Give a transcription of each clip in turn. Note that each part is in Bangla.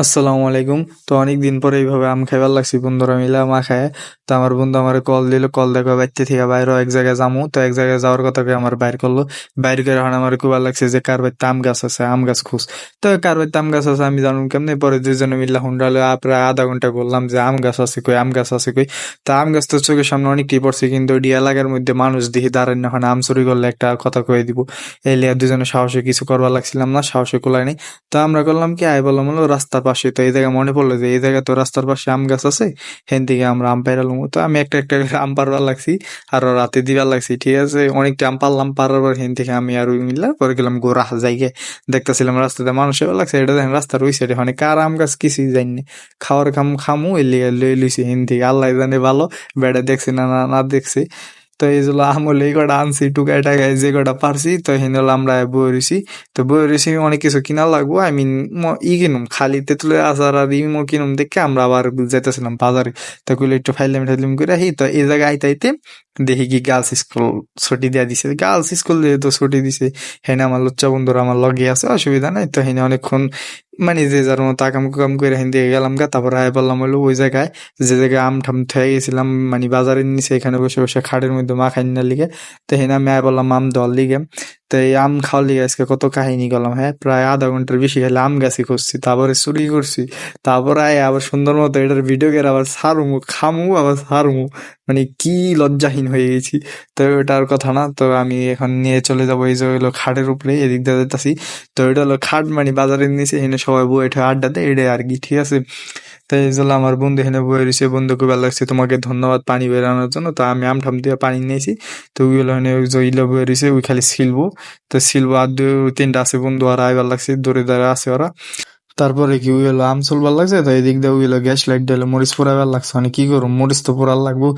আসসালামু আলাইকুম। তো অনেক দিন পরে এইভাবে আম খাইবার লাগছি বন্ধুরা মিলা, মা খায়। তো আমার বন্ধু আমার কল দিল কল দেখো বাইতে থেকে বাইরে এক জায়গায় যামু। তো এক জায়গায় যাওয়ার কথা আমার বাইর করল। বাইর করে এখন আমার খুব ভালো লাগছে যে, কার বাড়িতে আম গাছ আছে? আম গাছ খুঁজ। তো কার বাড়িতে আম গাছ আছে আমি জানুম কেমনে? পরে দুজনে মিল্লা হুন্ডালে প্রায় আধা ঘণ্টা বললাম যে, আম গাছ আছে কই? আম গাছ আছে কই? তো আম গাছ তো চোখের সামনে অনেকই পড়ছে, কিন্তু ওই এলাকার মধ্যে মানুষ দেখি দাঁড়ান এখন আম চুরি করলে একটা কথা কয়ে দিব। এই দুজনে সাহসে কিছু করবার লাগছিলাম না, সাহসে কোলাই নেই। তো আমরা করলাম কি আই বললাম হলো রাস্তার পাশে তো এই জায়গায় মনে পড়ল যে এই জায়গায় তো রাস্তার পাশে আম গাছ আছে, হেন থেকে আমরা আম পাইরালাম তো আমি একটা একটা আম পারবার লাগছি, আর রাতে দিবার লাগছি, ঠিক আছে? অনেকটা আম পারলাম পারার পর হেন থেকে আমি আর মিললাম পরে গেলাম গোরা জায়গায়। দেখতেছিলাম রাস্তাতে মানুষ লাগছে, এটা দেখেন রাস্তার ওই সাইডে মানে কার আম গাছ কিছুই জানি খাওয়ার খাম, খামু এলি লই লইছি, হেন থেকে আল্লাহ জানে ভালো, বেড়া দেখছি না না দেখছি। তো এই জন্য আমলে এই কটা আনছি টুকাই টাকায় যে কটা পারছি, তো হেন হলো আমরা বই রইছি। তো বই রইছি অনেক কিছু কিনা লাগবো আই মিন ই কিনুম, খালি তেঁতুলের আচার আর ইমো কিনুম, দেখে আমরা আবার যেতেছিলাম বাজারে। তো কইলে একটু ফাইলাম টাইলাম করে আহি, তো এই জায়গায় আইতে আইতে দেখি কি গার্লস স্কুল ছুটি দিয়া দিছে। গার্লস স্কুল যেহেতু ছুটি দিছে, হেনে আমার লুচ্চা বন্ধুরা আমার লগে আছে, অসুবিধা নাই। তো হেনে অনেকক্ষণ মানে যে যার মতো আকাম কুকাম করে হেন দিয়ে গেলাম গা, তারপর আয় বললাম হলো ওই জায়গায়, যে জায়গায় আম ঠাম থয়ে গেছিলাম মানে বাজারের নিচে এখানে বসে বসে খাড়ের মধ্যে মা খাই না লিগে। তো হেনে আমি আয় বললাম, আম দল লিগে। তো এই আম খাওয়ার লিগে আজকে কত কাহিনী গেলাম হ্যাঁ? প্রায় আধা ঘণ্টার বেশি খেলে আম গাছি করছি, তারপরে চুরি করছি, তারপরে আয় আবার সুন্দর মতো এটার ভিডিও করে আবার সারমু খামু, আবার সারমু মানে কি লজ্জাহীন হয়ে গেছি। তো ওটার কথা না, তো আমি এখন নিয়ে চলে যাব, এই যে হলো খাটের উপরে, এদিক দিয়ে যেতেছি তো এটা হলো খাট মানে বাজারের নিচে, এখানে সবাই বই এটা আড্ডা দেয়, এটাই আর কি, ঠিক আছে? তো এই জন্য আমার বন্ধু এখানে বয়ে রয়েছে। বন্ধুকে ভালো লাগছে। তোমাকে ধন্যবাদ পানি বেরানোর জন্য। তো আমি আমঠাম দিয়ে পানি নিয়েছি। তো ওইগুলো এখানে ওই যে ইলো বয়ে রয়েছে, ওই খালি শিলবো। তো শিলবো আর দু তিনটা আছে বন্ধু, আর আইবার লাগছে দূরে দূরে আছে ওরা। তারপরে কি ওই হলো আম চলবার লাগছে? তো এদিক দিয়ে ওই হলো গ্যাস লাইট দিলে মরিচ পোড়াবার লাগছে। মানে কি করব? মরিচ তো পোড়ার লাগবো।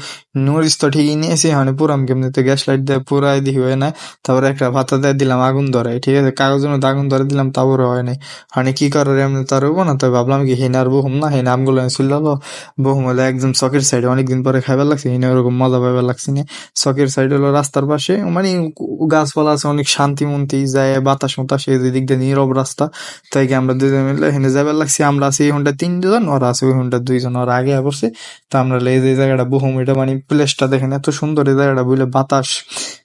মরিচ তো ঠিকই নিয়েছি মানে পুরাম কেমনি তো গ্যাস লাইট দিয়ে পুরাই দিই হয় না তারপরে একটা ভাতা দিয়ে দিলাম আগুন ধরে ঠিক আছে? মধ্যে আগুন ধরে দিলাম তারপরে হয় নাই। মানে কি করার, এমনি তার হব না। তো ভাবলাম কি হেনে আর বহুম না, হেনে আমগুলো চলে যাব বহুম হলো একদম চকের সাইডে অনেকদিন পরে খাইবার লাগছে, হেনে ওরকম মজা পাইবার লাগছে না। চকের সাইড হলো রাস্তার পাশে মানে গাছপালা আছে, অনেক শান্তি মন্তি যায় বাতাস মতাস এই দিক দিয়ে নীরব রাস্তা। তাই কি আমরা দুজন মিলে হেনে যাবার লাগছে, আমরা আছি এই ঘণ্টা তিনজন, ওরা আছে ওই হন্ডা দুইজন, ওরা আগে পড়ছে। তো আমরা এই জায়গাটা বহুম এটা মানে প্লেসটা দেখেন, এত সুন্দর এই জায়গাটা বুঝলে বাতাস।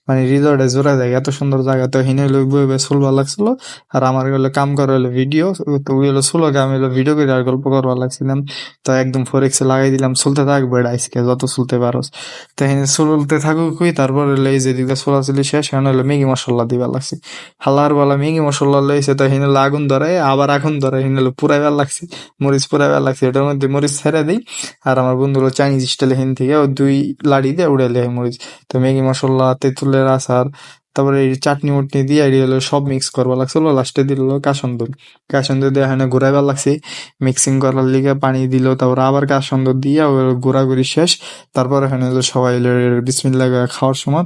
মানে হৃদয়টা জোড়া যায় এত সুন্দর জায়গা, তো হিনে হলো বই বই চলবার লাগছিল। আর আমার হলো কাম করা হলো ভিডিও তো ওই হলো ষোলো আমি ভিডিও করে আর গল্প করবার লাগছিলাম। তো একদম ফোর এক্সে লাগাই দিলাম, চলতে থাকবে এটা আজকে যত চলতে পারোস। তো হিনে চলতে থাকুক কই তারপর হলো এই যে দিকে চলাচলি শেষ, এখন হলো ম্যাগি মশলা দিবার লাগছে। হালার বলা ম্যাগি মশলা লইছে, তো হিনে আগুন ধরে, আবার আগুন ধরে, হিনে হলো পুরাইবার লাগছে, মরিচ পুরাইবার লাগছে এটার মধ্যে মরিচ ছেড়ে দিই। আর আমার বন্ধু হলো চাইনিজ স্টাইলে হিন থেকে দুই লাড়ি দিয়ে উড়ে লেয় মরিচ। তো ম্যাগি মশলা তেঁতুলের আচার, তারপরে এই চাটনি মুটনি দিয়ে এটি হলো সব মিক্স করবার লাগছিল লাস্টে দিল হলো কাসন্দ কাসন্দ দিয়ে এখানে ঘুরাইবার লাগছে। মিক্সিং করার লিগে পানি দিল, তারপর আবার কাসন্দ দিয়ে ঘোরাঘুরি শেষ। তারপর এখানে হলো সবাই বিসমিল্লা খাওয়ার সময়।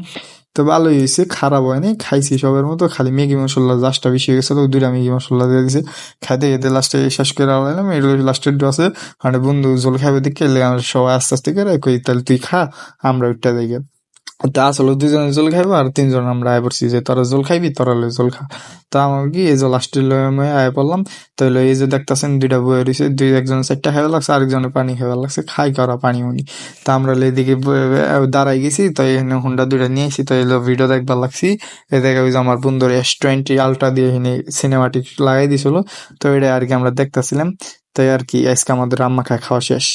তো ভালোই হয়েছে, খারাপ হয়নি, খাইছি সবার মতো, খালি ম্যাগি মশলা জাস্টটা বেশি হয়ে গেছিল দুইটা ম্যাগি মশলা দিয়ে দিছে। খাইতে খেতে লাস্টে শেষ করে আলাইলাম এগুলো লাস্টের আছে। মানে বন্ধু, জল খাবে দেখে সবাই আস্তে আস্তে করে কই, তাহলে তুই খা, আমরা ওইটা দেখে। তা আসলে দুজনে জল খাইবো আর তিনজন আমরা আয় পড়ছি যে তোরা জল খাইবি, তোরা লই জল খা। তা আমার কি, এই যে লাস্টের লয়ে আয় পড়লাম তাহলে এই যে দেখতেছেন দুইটা বয়ে রয়েছে দুই একজন চারটা খাইবার লাগছে আরেকজনের পানি খাইবার লাগছে, খাই করা পানি উনি তা আমরা এদিকে দাঁড়াই গেছি, তো এখানে হুন্ডা দুইটা নিয়ে এসি তো এলো ভিডিও দেখবার লাগছি। এই দেখে ওই যে আমার বন্ধুর এস টোয়েন্টি আলট্রা দিয়ে এখানে সিনেমাটিক লাগাই দিছিল, তো এটা আর কি আমরা দেখতেছিলাম। তাই আর কি, আজকে আমাদের আম্মা খাওয়া শেষ।